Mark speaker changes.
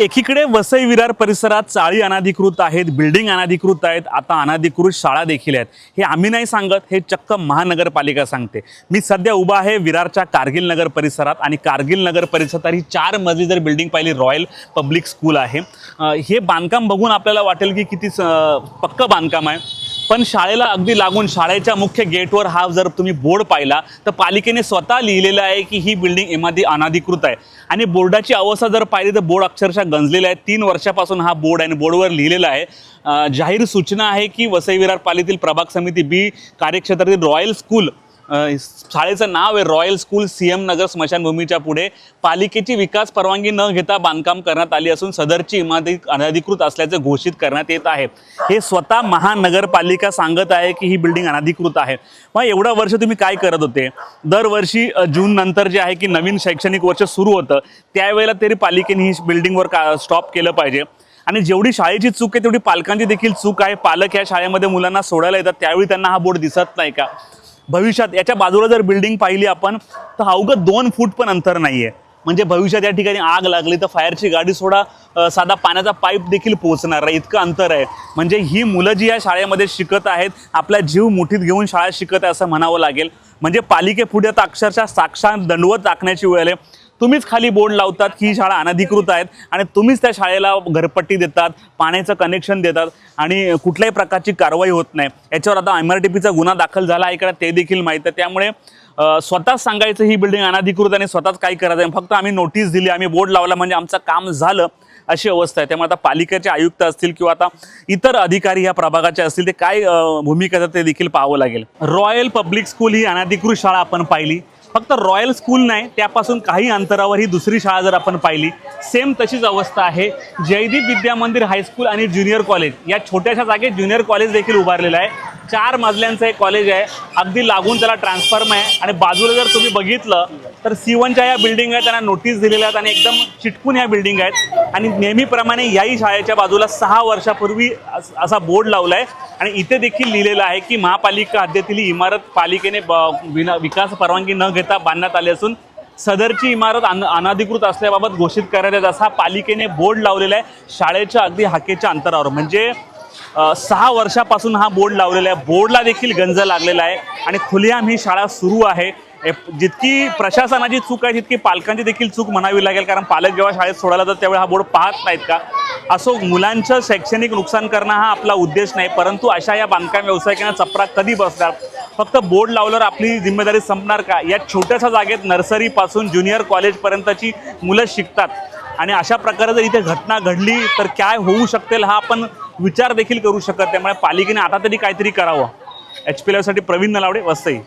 Speaker 1: एकीकडे वसई विरार परिसरात चाळी अनाधिकृत आहेत बिल्डिंग अनाधिकृत आहेत आता अनाधिकृत शाळा देखील आहेत. हे आम्ही नाही सांगत हे चक्क महानगरपालिका सांगते. मी सध्या उभा आहे विरारच्या कारगिल नगर परिसरात आणि कारगिल नगर परिसरात ही चार मजली जर बिल्डिंग पाहिली रॉयल पब्लिक स्कूल आहे. हे बांधकाम बघून आपल्याला वाटेल की किती पक्कं बांधकाम आहे. पण शाळेला अगदी लागून शाळेच्या मुख्य गेटवर हा जर तुम्ही बोर्ड पाहिला तर पालिकेने स्वतः लिहिलेलं आहे की ही बिल्डिंग इमादी अनाधिकृत आहे. आणि बोर्डाची अवस्था जर पाहिली तर बोर्ड अक्षरशः गंजलेला आहे. तीन वर्षापासून हा बोर्ड आहे आणि बोर्डवर लिहिलेला आहे. जाहीर सूचना आहे की वसई विरार पालीतील प्रभाग समिती बी कार्यक्षेत्रातील रॉयल स्कूल शाळेचं नाव आहे royal school C M Nagar स्मशानभूमीच्या पुढे. पालिकेची विकास परवानगी न घेता बांधकाम करण्यात आली असून सदरची इमारती अनधिकृत असल्याचे घोषित करण्यात येत आहे. हे स्वतः महानगरपालिका सांगत आहे की ही बिल्डिंग अनधिकृत आहे. मग एवढं वर्ष तुम्ही काय करत होते? दरवर्षी जून नंतर जे आहे की नवीन शैक्षणिक वर्ष सुरू होतं त्यावेळेला तरी पालिकेने ही बिल्डिंगवर का स्टॉप केलं पाहिजे. आणि जेवढी शाळेची चूक आहे तेवढी पालकांची देखील चूक आहे. पालक या शाळेमध्ये मुलांना सोडायला येतात त्यावेळी त्यांना हा बोर्ड दिसत नाही का? भविष्यात याच्या बाजूला जर बिल्डिंग पाहिली आपण तर अवघं दोन फूट पण अंतर नाही आहे म्हणजे भविष्यात या ठिकाणी आग लागली तर फायरची गाडी सोडा साधा पाण्याचा पाईप देखील पोहोचणार आहे इतकं अंतर आहे. म्हणजे ही मुलं जी या शाळेमध्ये शिकत आहेत आपला जीव मुठीत घेऊन शाळा शिकत आहे असं म्हणावं लागेल. म्हणजे पालिकेपुढे आता अक्षरशः साक्षात दंडवत टाकण्याची वेळ आहे तुम्हीच खाली बोर्ड लावतात की ही शाळा अनधिकृत आहेत आणि तुम्हीच त्या शाळेला घरपट्टी देतात पाण्याचं कनेक्शन देतात आणि कुठल्याही प्रकारची कारवाई होत नाही. याच्यावर आता एम आर टी पीचा गुन्हा दाखल झाला आहे का ते देखील माहीत आहे. त्यामुळे स्वतःच सांगायचं ही बिल्डिंग अनधिकृत आणि स्वतःच काही करायचं आहे? फक्त आम्ही नोटीस दिली आम्ही बोर्ड लावला म्हणजे आमचं काम झालं अशी अवस्था आहे. त्यामुळे आता पालिकेचे आयुक्त असतील किंवा आता इतर अधिकारी या प्रभागाचे असतील ते काय भूमिका ते देखील पाहावं लागेल. रॉयल पब्लिक स्कूल ही अनधिकृत शाळा आपण पाहिली. फक्त रॉयल स्कूल नाही त्यापासून काही अंतरावर ही दुसरी शाळा जर आपण पाहिली सेम तशीच अवस्था आहे. जयदीप विद्या मंदिर हायस्कूल आणि ज्युनियर कॉलेज या छोट्याशा जागेत ज्युनियर कॉलेज देखील उभारलेलं आहे. चार मजल्यांचं एक कॉलेज आहे अगदी लागून त्याला ट्रान्सफॉर्म आहे. आणि बाजूला जर तुम्ही बघितलं तर सी वनच्या या बिल्डिंग आहेत त्यांना नोटीस दिलेल्या आहेत आणि एकदम चिटकून या बिल्डिंग आहेत. आणि नेहमीप्रमाणे याही शाळेच्या बाजूला सहा वर्षापूर्वी असा बोर्ड लावला आहे आणि इथे देखील लिहिलेलं आहे की महापालिका हद्दीतील इमारत पालिकेने ब- विना विकास परवानगी न घेता बांधण्यात आली असून सदरची इमारत अन अनाधिकृत असल्याबाबत घोषित करण्यात येत असा पालिकेने बोर्ड लावलेला आहे. शाळेच्या अगदी हाकेच्या अंतरावर. म्हणजे सहा वर्षापासून हा बोर्ड लावलेला आहे. बोर्डला देखील गंज लागलेला आहे. आणि खुलेआम ही शाळा सुरू आहे. जितकी प्रशासनाची चूक आहे तितकी पालकांची देखील चूक म्हणावी लागेल. कारण पालक जेव्हा शाळेत सोडायला जातात त्यावेळी हा बोर्ड पाहत नाहीत का? असो मुलांचं शैक्षणिक नुकसान करणं हा आपला उद्देश नाही. परंतु अशा या बांधकाम व्यावसायिकांना चपरा कधी बसणार? फक्त बोर्ड लावल्यावर आपली जिम्मेदारी संपणार का? या छोट्याशा जागेत नर्सरीपासून ज्युनियर कॉलेजपर्यंतची मुलं शिकतात. आणि अशा प्रकारे जर इथे घटना घडली तर काय होऊ शकतेल हा आपण विचार देखील करू शकत त्यामुळे पालिकेने आता तरी काहीतरी करावं. एच पी साठी प्रवीण नलावडे वसई.